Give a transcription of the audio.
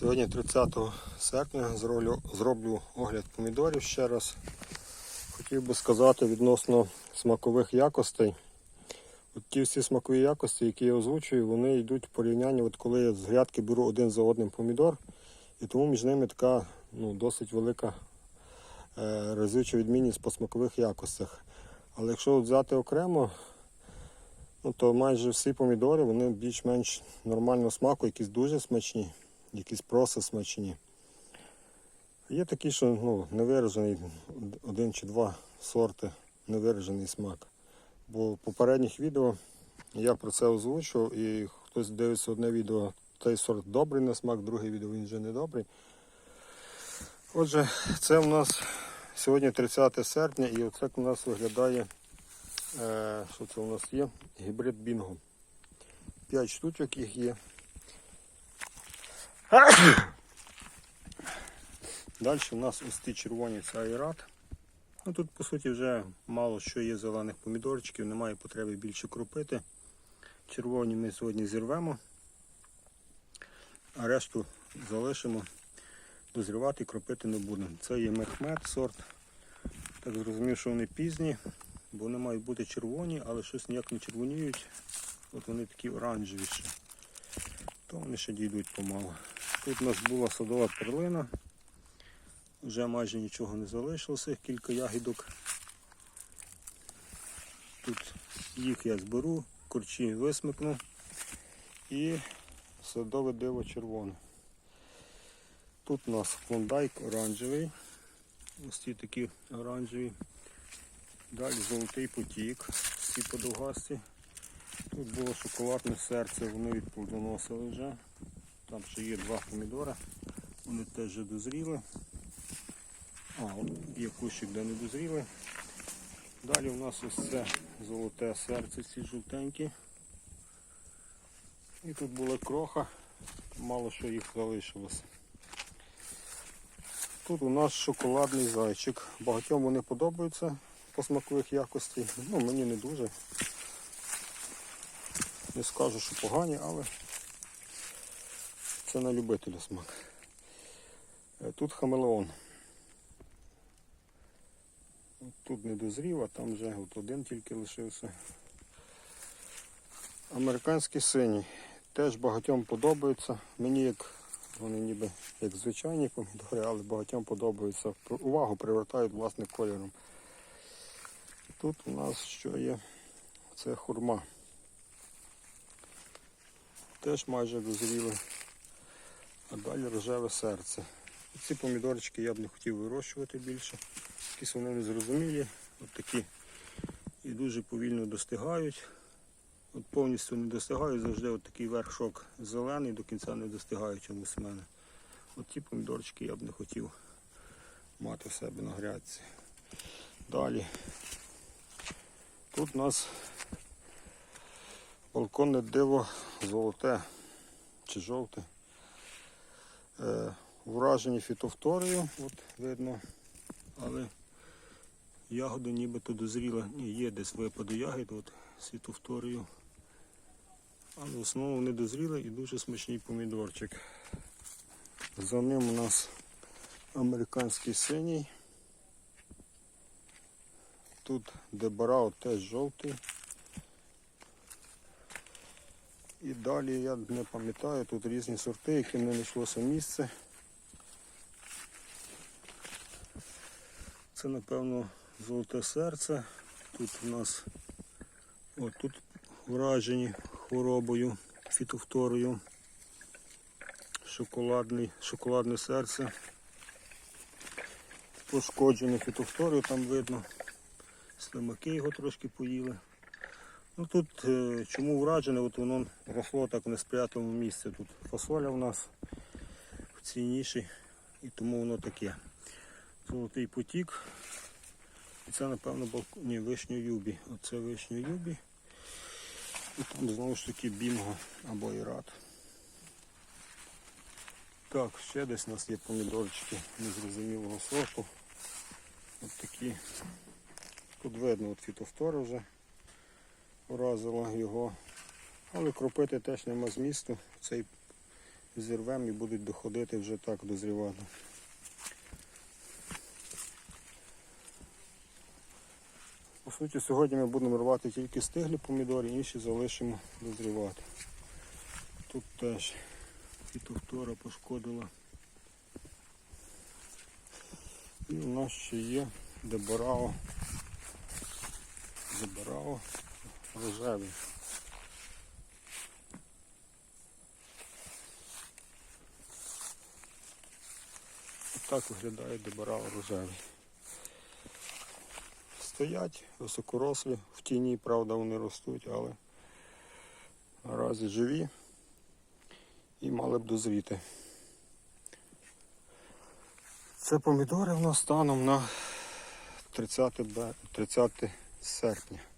Сьогодні 30 серпня зроблю, зроблю огляд помідорів ще раз. Хотів би сказати відносно смакових якостей. От ті всі смакові якості, які я озвучую, вони йдуть в порівнянні, от коли я з грядки беру один за одним помідор, і тому між ними така ну, досить велика е, разюча відмінність по смакових якостях. Але якщо взяти окремо, ну, то майже всі помідори вони більш-менш нормального смаку, якісь дуже смачні, якісь просто смачні. Є такі, що ну, невиражений один чи два сорти, невиражений смак. Бо в попередніх відео я про це озвучував і хтось дивиться одне відео, цей сорт добрий на смак, друге відео він вже не добрий. Отже, це у нас сьогодні 30 серпня і оце у нас виглядає, е, що це у нас є? Гібрид Бінго. 5 штучок їх є. Далі у нас ось ті червоні це айрат. Ну, тут по суті вже мало що є зелених помідорчиків, немає потреби більше кропити. Червоні ми сьогодні зірвемо, а решту залишимо, дозрівати і кропити не будемо. Це є мехмед сорт. Так зрозумів, що вони пізні, бо вони мають бути червоні, але щось ніяк не червоніють. От вони такі оранжевіші. То вони ще дійдуть помалу. Тут у нас була садова перлина. Вже майже нічого не залишилося, кілька ягідок. Тут їх я зберу, корчі висмикну і садове диво червоне. Тут у нас клондайк оранжевий. Ось ці такі оранжеві. Далі золотий потік, всі подовгасті. Тут було шоколадне серце, вони відплодоносили вже. Там ще є два помідори, вони теж вже дозріли. А, от є кущик, де не дозріли. Далі у нас ось це золоте серце, ці жовтенькі. І тут була кроха, мало що їх залишилося. Тут у нас шоколадний зайчик. Багатьом вони подобаються по смакових якостей. Ну, мені не дуже. Не скажу, що погані, але це на любителя смак. Е, Тут хамелеон. Тут не дозрів, а там вже от один тільки лишився. Американський синій. Теж багатьом подобаються. Мені як вони ніби як звичайні помідори, але багатьом подобаються. Увагу привертають власне кольором. Тут у нас що є? Це хурма. Теж майже дозріли. А далі рожеве серце. Ці помідорчики я б не хотів вирощувати більше. Якісь вони незрозумілі, от такі і дуже повільно достигають. От повністю не достигають, завжди от такий вершок зелений, до кінця не достигають чомусь в мене. От ті помідорчики я б не хотів мати в себе на грядці. Далі. Тут у нас балконне диво золоте чи жовте. Е, вражені фітофторою, от видно, але ягоди нібито дозріли. Ні, є десь випаду ягід, от з фітофторою. В основному вони дозріли і дуже смачний помідорчик. За ним у нас американський синій. Тут дебарао теж жовтий. І далі я не пам'ятаю, тут різні сорти, яким не знайшлося місце. Це напевно золоте серце. Тут у нас от тут вражені хворобою, фітофторою, шоколадний, шоколадне серце. Пошкоджене фітофторою, там видно. Слимаки його трошки поїли. Ну Тут е, чому вражене, от воно росло так в несприятливому місці. Тут фасоля у нас в цій ніші і тому воно таке. Золотий потік. І це напевно балк... Ні, вишньо юбі. Оце вишньо юбі. І там знову ж таки бінго або ірат. Так, ще десь у нас є помідорчики незрозумілого сорту. От такі. Тут видно от фітофтора вже уразила його. Але кропити теж нема змісту. Цей зірвемо і будуть доходити вже так дозрівати. По суті, сьогодні ми будемо рвати тільки стиглі помідори, інші залишимо дозрівати. Тут теж фітофтора пошкодила. І у нас ще є дебарао. Дебарао рожевий. Так виглядає дебарао рожевий. Стоять високорослі, в тіні, правда, вони ростуть, але наразі живі і мали б дозріти. Це помідори в нас станом на 30, 30 серпня.